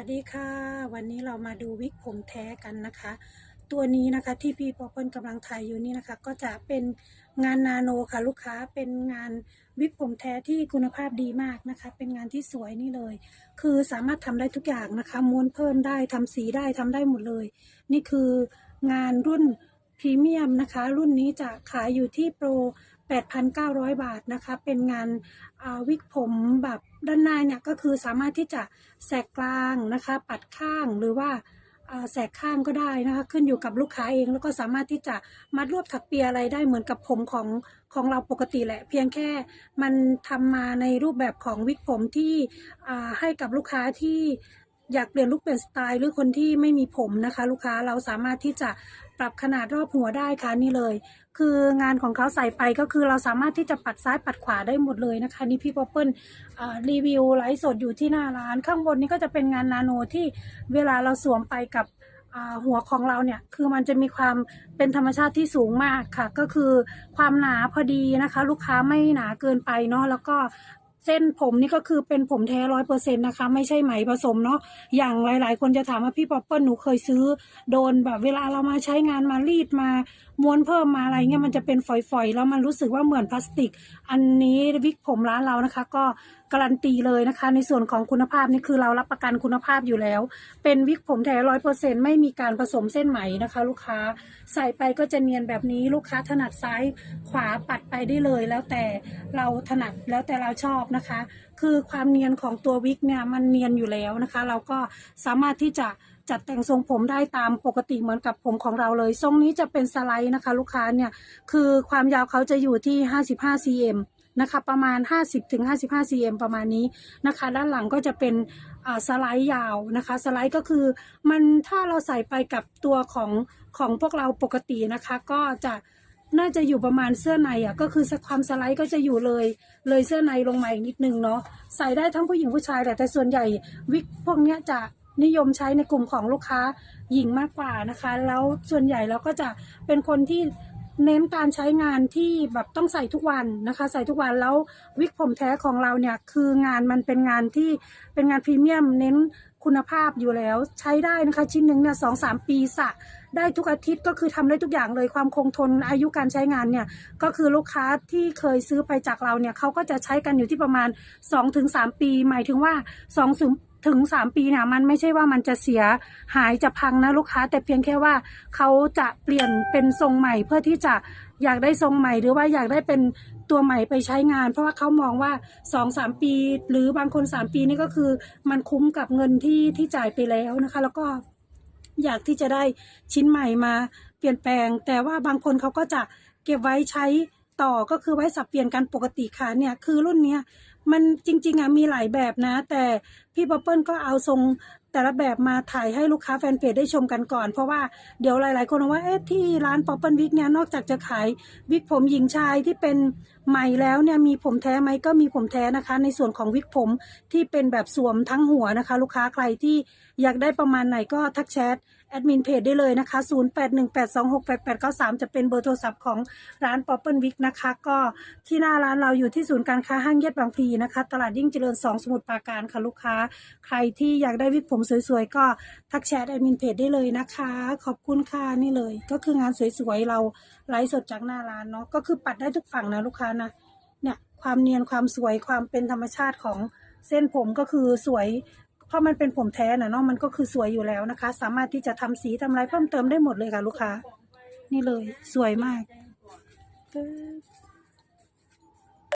วัสดีค่ะ วันนี้เรามาดูวิกผมแท้กันนะคะ ตัวนี้นะคะที่พี่ปอเปิลกำลังถ่ายอยู่นี่นะคะ ก็จะเป็นงานนาโนค่ะลูกค้าเป็นงานวิกผมแท้ที่คุณภาพดีมากนะคะ เป็นงานที่สวยนี่เลย คือสามารถทำได้ทุกอย่างนะคะม้วนเพิ่มได้ทำสีได้ทำได้หมดเลย นี่คืองานรุ่นพรีเมียมนะคะ รุ่นนี้จะขายอยู่ที่โปร 8,900 บาทนะคะ เป็นงานาวิกผมแบบด้านหน้าเนี่ยก็คือสามารถที่จะแสกกลางนะคะ ปัดข้างหรือว่าาแสกข้างก็ได้นะคะ ขึ้นอยู่กับลูกค้าเองแล้วก็สามารถที่จะมัดรวบถักเปียอะไรได้เหมือนกับผมของของเราปกติแหละ เพียงแค่มันทำมาในรูปแบบของวิกผมที่ให้กับลูกค้าที่ อยากเปลี่ยนลุคเปลี่ยนสไตล์หรือคนที่ไม่มีผมนะคะ ลูกค้าเราสามารถที่จะปรับขนาดรอบหัวได้ค่ะนี่เลย คืองานของเขาใส่ไปก็คือเราสามารถที่จะปัดซ้ายปัดขวาได้หมดเลยนะคะ นี่พี่ป๊อปเปิลอ่ารีวิวไลฟ์สดอยู่ที่หน้าร้าน ข้างบนนี้ก็จะเป็นงานนาโนที่เวลาเราสวมไปกับหัวของเราเนี่ยคือมันจะมีความเป็นธรรมชาติที่สูงมากค่ะ ก็คือความหนาพอดีนะคะ ลูกค้าไม่หนาเกินไปเนาะแล้วก็ เส้นผมนี่ก็คือเป็นผมแท้ร้อยเปอร์เซ็นต์นะคะ ไม่ใช่ไหมผสมเนาะอย่างหลาย ๆ คนจะถามว่าพี่ป๊อปเปิลหนูเคยซื้อ โดนแบบเวลาเรามาใช้งานมารีดมาม้วนเพิ่มมาอะไรเงี้ยมันจะเป็นฝอย ๆ แล้วมันรู้สึกว่าเหมือนพลาสติก อันนี้วิกผมร้านเรานะคะ ก็การันตีเลยนะคะ ในส่วนของคุณภาพนี่คือเรารับประกันคุณภาพอยู่แล้ว เป็นวิกผมแท้ร้อยเปอร์เซ็นไม่มีการผสมเส้นไหมนะคะ ลูกค้าใส่ไปก็จะเนียนแบบนี้ลูกค้าถนัดซ้ายขวาปัดไปได้เลย แล้วแต่เราถนัดแล้วแต่เราชอบนะคะ คือความเนียนของตัววิกเนี่ยมันเนียนอยู่แล้วนะคะ เราก็สามารถที่จะจัดแต่งทรงผมได้ตามปกติเหมือนกับผมของเราเลย ทรงนี้จะเป็นสไลด์นะคะ ลูกค้าเนี่ยคือความยาวเขาจะอยู่ที่ 55 cm นะคะประมาณ 50ถึง55 cm ประมาณนี้นะคะ ด้านหลังก็จะเป็นสไลด์ยาวนะคะ สไลด์ก็คือมันถ้าเราใส่ไปกับตัวของของพวกเราปกตินะคะ ก็จะ น่าจะอยู่ประมาณเสื้อในอะก็คือความสไลด์ก็จะอยู่เลย เลยเสื้อในลงมาอีกนิดนึงเนาะใส่ได้ทั้งผู้หญิงผู้ชายแหละแต่ส่วนใหญ่วิกพวกเนี้ยจะนิยมใช้ในกลุ่มของลูกค้าหญิงมากกว่านะคะ แล้วส่วนใหญ่เราก็จะเป็นคนที่เน้นการใช้งานที่แบบต้องใส่ทุกวันนะคะ ใส่ทุกวันแล้ววิกผมแท้ของเราเนี่ยคืองานมันเป็นงานที่เป็นงานพรีเมียมเน้นคุณภาพอยู่แล้วใช้ได้นะคะชิ้นหนึ่งเนี่ยสองสามปีสะ ได้ทุกอาทิตย์ก็คือทำได้ทุกอย่างเลยความคงทนอายุการใช้งานเนี่ยก็คือลูกค้าที่เคยซื้อไปจากเราเนี่ยเขาก็จะใช้กันอยู่ที่ประมาณ 2-3 ปี หมายถึงว่า2ถึงถึง 3 ปีเนี่ยมันไม่ใช่ว่ามันจะเสียหายจะพังนะลูกค้า แต่เพียงแค่ว่าเขาจะเปลี่ยนเป็นทรงใหม่เพื่อที่จะอยากได้ทรงใหม่ หรือว่าอยากได้เป็นตัวใหม่ไปใช้งาน เพราะว่าเขามองว่า 2-3 ปี หรือบางคน 3 ปีนี่ก็คือมันคุ้มกับเงินที่ที่จ่ายไปแล้วนะคะ แล้วก็ อยากที่จะได้ชิ้นใหม่มาเปลี่ยนแปลง แต่ว่าบางคนเขาก็จะเก็บไว้ใช้ต่อก็คือไว้สับเปลี่ยนกันปกติค่ะเนี่ยคือรุ่นเนี้ย มันจริง ๆอะมีหลายแบบนะ แต่พี่ป๊อปเปิลก็เอาทรงแต่ละแบบมาถ่ายให้ลูกค้าแฟนเพจได้ชมกันก่อน เพราะว่าเดี๋ยวหลาย ๆ คนว่าเอ๊ะที่ร้านป๊อปเปิลวิกเนี่ยนอกจากจะขายวิกผมหญิงชายที่เป็นใหม่แล้วเนี่ยมีผมแท้ไหมก็มีผมแท้นะคะ ในส่วนของวิกผมที่เป็นแบบสวมทั้งหัวนะคะ ลูกค้าใครที่อยากได้ประมาณไหนก็ทักแชทแอดมินเพจได้เลยนะคะ 0818268893 จะเป็นเบอร์โทรศัพท์ของร้านป๊อปเปิลวิกนะคะ ก็ที่หน้าร้านเราอยู่ที่ศูนย์การค้าห้างเย็ดบางพลีนะคะ ตลาดยิ่งเจริญ 2 สมุทรปราการค่ะลูกค้า ใครที่อยากได้วิกผมสวยๆ ก็ทักแชทแอดมินเพจได้เลยนะคะ ขอบคุณค่ะนี่เลย ก็คืองานสวยๆ เราไลฟ์สดจากหน้าร้านเนาะ ก็คือปัดได้ทุกฝั่งนะลูกค้านะ เนี่ยความเนียนความสวยความเป็นธรรมชาติของเส้นผมก็คือสวยเพราะมันเป็นผมแท้นะเนาะมันก็คือสวยอยู่แล้วนะคะ สามารถที่จะทำสีทำอะไรเพิ่มเติมได้หมดเลยค่ะ ลูกค้า นี่เลย สวยมากเออ